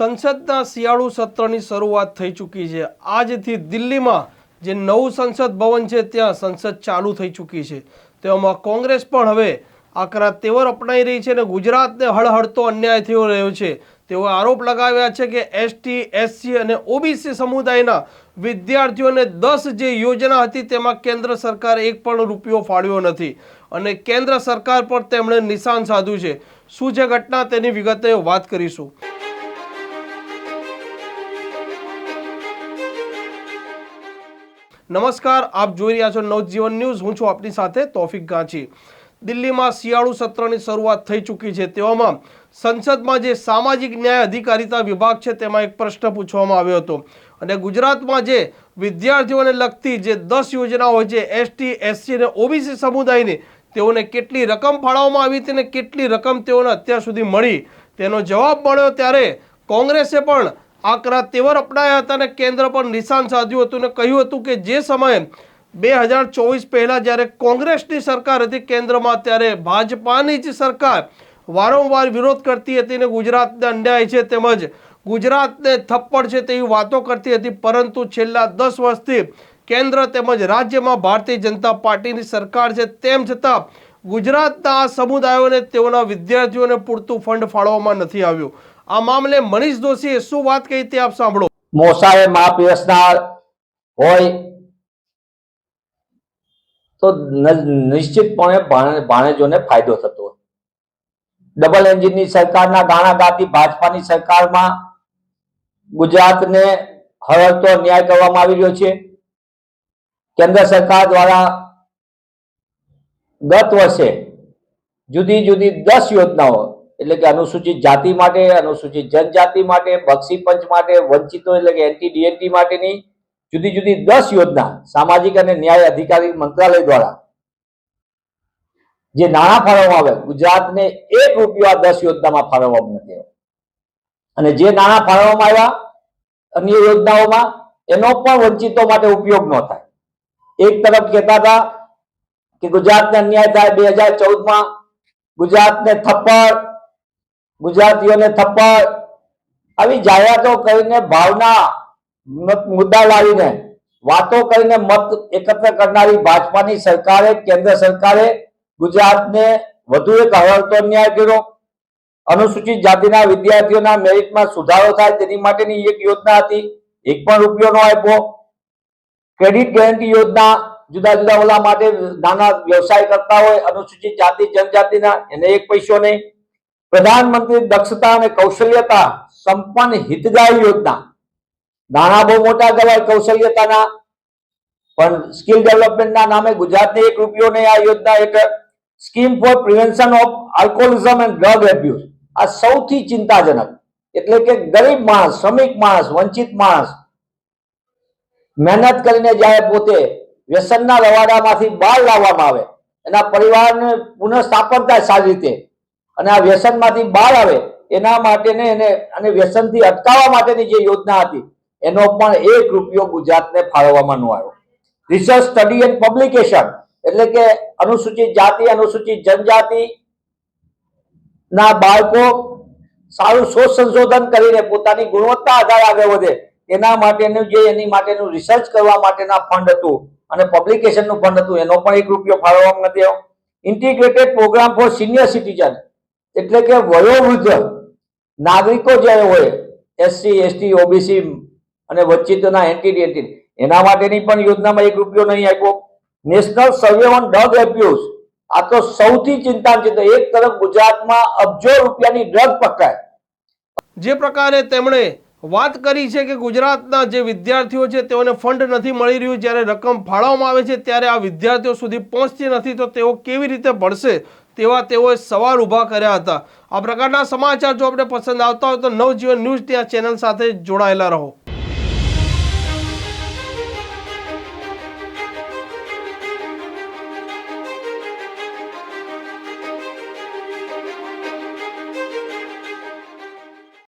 સંસદના શિયાળુ સત્રની શરૂઆત થઈ ચૂકી છે. આજથી દિલ્હીમાં જે નવું સંસદ ભવન છે, ત્યાં સંસદ ચાલુ થઈ ચૂકી છે. તેમાં કોંગ્રેસ પણ હવે આકરા તેવર અપનાવી રહી છે અને ગુજરાતને હળહળતો અન્યાય થયો રહ્યો છે. તેઓ આરોપ લગાવ્યા છે કે એસટી એસસી અને ઓબીસી સમુદાયના વિદ્યાર્થીઓને દસ જે યોજના હતી, તેમાં કેન્દ્ર સરકારે એક પણ રૂપિયો ફાળ્યો નથી. અને કેન્દ્ર સરકાર પર તેમણે નિશાન સાધ્યું છે. શું છે ઘટના તેની વિગતે વાત કરીશું. નમસ્કાર, આપ જોઈ રહ્યા છો નવજીવન ન્યૂઝ. હું છું આપની સાથે તોફિક ગાંચી. દિલ્હીમાં શિયાળુ સત્રની શરૂઆત થઈ ચૂકી છે. તેવામાં સંસદમાં જે સામાજિક ન્યાય અધિકારીતા વિભાગ છે, તેમાં એક પ્રશ્ન પૂછવામાં આવ્યો હતો. અને ગુજરાતમાં જે વિદ્યાર્થીઓને લગતી જે દસ યોજનાઓ હોય છે, એસટી, એસસી અને ઓબીસી સમુદાયની, તેઓને કેટલી રકમ ફાળવવામાં આવી હતી અને કેટલી રકમ તેઓને અત્યાર સુધી મળી? તેનો જવાબ મળ્યો ત્યારે કોંગ્રેસે પણ આકરા તેવર અપનાયા હતા અને કેન્દ્ર પર નિશાન સાધ્યું હતું અને કહ્યું હતું કે જે સમયે બે હજાર ચોવીસ પહેલાં જ્યારે કોંગ્રેસની સરકાર હતી કેન્દ્રમાં, ત્યારે ભાજપાની જ સરકાર વારંવાર વિરોધ કરતી હતી અને ગુજરાતને અન્યાય છે તેમજ ગુજરાતને થપ્પડ છે તેવી વાતો કરતી હતી. પરંતુ છેલ્લા દસ વર્ષથી કેન્દ્ર તેમજ રાજ્યમાં ભારતીય જનતા પાર્ટીની સરકાર છે તેમ છતાં ગુજરાતના આ સમુદાયોને તેઓના વિદ્યાર્થીઓને પૂરતું ફંડ ફાળવવામાં નથી આવ્યું. આ મામલે મનીષ દોશીએ શું વાત કહી તે આપ સાંભળો. મોસાએ માપ પીરસનાર હોય તો નિશ્ચિતપણે ભાણેજોને ફાયદો થતો ડબલ એન્જિનની સરકારના ગાણા ગાતી ભાજપાની સરકારમાં ગુજરાતને હળતો ન્યાય કરવામાં આવી રહ્યો છે. કેન્દ્ર સરકાર દ્વારા ગત વર્ષે જુદી જુદી દસ યોજનાઓ એટલે કે અનુસૂચિત જાતિ માટે, અનુસૂચિત જનજાતિ માટે, બક્ષી પંચ માટે, વંચિતો એટલે કે એન્ટી ડીએનટી માટેની જુદી જુદી દસ યોજના સામાજિક અને ન્યાય અધિકારી મંત્રાલય દ્વારા. જે નાણાં ફાળવવામાં આવે, ગુજરાતને એક રૂપિયો આ દસ યોજનામાં ફાળવવામાં નથી અને જે નાણાં ફાળવવામાં આવ્યા અન્ય યોજનાઓમાં, એનો પણ વંચિતો માટે ઉપયોગ ન થાય. એક તરફ કહેતા હતા કે ગુજરાતને અન્યાય થાય, બે હજાર ચૌદમાં ગુજરાતને થપ્પડ ગુજરાતીઓને થપ્પડ. આવી જાહેરાતો કરીને ભાવના મુદ્દા લાવીને વાતો કરીને મત એકત્ર કરનારી ભાજપાની સરકારે, કેન્દ્ર સરકારે ગુજરાતને વધુ એક હળવતો ન્યાય કર્યો. અનુસૂચિત જાતિના વિદ્યાર્થીઓના મેરિટમાં સુધારો થાય તેની માટેની એક યોજના હતી. એક પણ રૂપિયો નો આપ્યો. ક્રેડિટ ગેરંટી યોજના જુદા જુદા ઓલા માટે નાના વ્યવસાય કરતા હોય અનુસૂચિત જાતિ, જનજાતિના એને એક પૈસો નહીં. પ્રધાનમંત્રી દક્ષતા અને કૌશલ્યતા સંપન્ન હિતદાયી યોજના. નાણા બહુ મોટા કહેવાય કૌશલ્યતાના, પણ સ્કિલ ડેવલપમેન્ટના નામે ગુજરાતની એક રૂપિયોને આ યોજના હેઠળ scheme for prevention of alcoholism and drug abuse. આ સૌથી ચિંતાજનક. એટલે કે ગરીબ માણસ, શ્રમિક માણસ, વંચિત માણસ, મહેનત કરીને જ્યારે પોતે વ્યસનના રવાડામાંથી બહાર લાવવામાં આવે, એના પરિવારને પુનઃસ્થાપન થાય સારી રીતે અને આ વ્યસનમાંથી બહાર આવે, એના માટેને એને અને વ્યસનથી અટકાવવા માટેની જે યોજના હતી, એનો પણ એક રૂપિયો ગુજરાતને ફાળવવામાં ન આવ્યો. રિસર્ચ સ્ટડી એન્ડ પબ્લિકેશન એટલે કે અનુસૂચિત જાતિ, અનુસૂચિત જનજાતિ ના બાળકો સારું શોધ સંશોધન કરીને પોતાની ગુણવત્તા આધારે આગળ વધે, એના માટેનું જે, એની માટેનું રિસર્ચ કરવા માટેના ફંડ હતું અને પબ્લિકેશનનું ફંડ હતું, એનો પણ એક રૂપિયો ફાળવવામાં નથી આવ્યો. Integrated programme for senior citizen એટલે કે વયોવૃદ્ધ નાગરિકો જ્યારે હોય એસસી એસટી ઓબીસી અને વંચિતોના એન્ટી એન્ટી એના માટેની પણ યોજનામાં એક રૂપિયો નહીં આપ્યો. National survey on drug abuse આ તો સૌથી ચિંતાજનક એક તરફ ગુજરાતમાં અબજો રૂપિયાની ડ્રગ પકડાય. જે પ્રકારે તેમણે વાત કરી છે કે ગુજરાતના જે વિદ્યાર્થીઓ છે તેઓને ફંડ નથી મળી રહ્યું, જ્યારે રકમ ફાળવવામાં આવે છે, ત્યારે આ વિદ્યાર્થીઓ સુધી પહોંચતી નથી, તો તેઓ કેવી રીતે ભણશે? તેવા તેઓએ સવાલ ઊભા કર્યા હતા. આ પ્રકારના સમાચાર જો આપણે પસંદ આવતા હોય તો નવજીવન ન્યૂઝ ત્યાં ચેનલ સાથે જોડાયેલા રહો.